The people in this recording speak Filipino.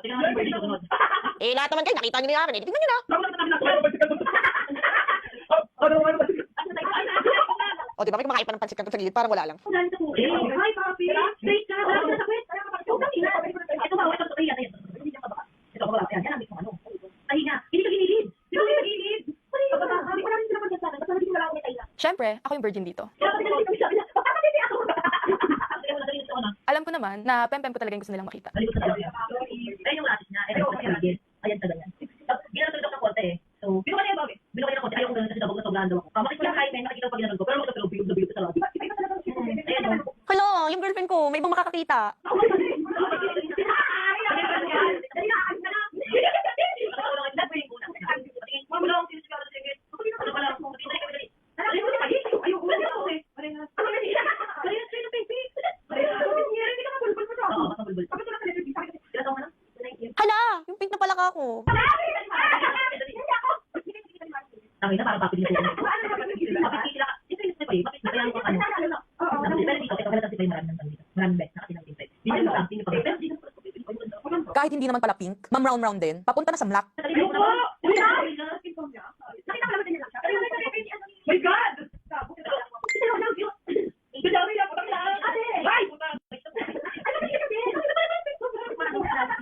Eh, lahat naman kayo, nakita nyo na akin. Eh, tingnan nyo na. Ano ano ba? O, di ba, may kumakain pa ng pansit kanto sa gilid, parang wala lang. Hi, papi. Straight ka. Ka. Ito ba? Ito ba? Yan, yan. Ito ba? Yan, yan. Ito ano? Tahinga. Hindi ka ginilid. Hindi ka ginilid. Hindi ka ba? Hindi. Basta hindi ako may tahinga. Siyempre, ako yung virgin dito. Kaya ko naman na pempem ko talaga yung gusto nilang makita. Sa. Ayun yung latis niya. Ayun yung. Ayan talaga. Ko ng konti eh. So, bino ka niya ba? Bino ka niya ng konti. Ayaw ko ganun kasi dabog na sobrang daw ako. Kamakit ko lang kahit may nakikita ko pag ginanong ko. Pero wag ka pero biyog na biyog sa lobby. Ayan o. Hala, yung girlfriend ko, may ibang makakakita. Hala! Yung pink na palaka ko. Tangin na, parang papilin ko. Kahit hindi naman pala pink, ma'am round-round din, papunta na sa black. My God!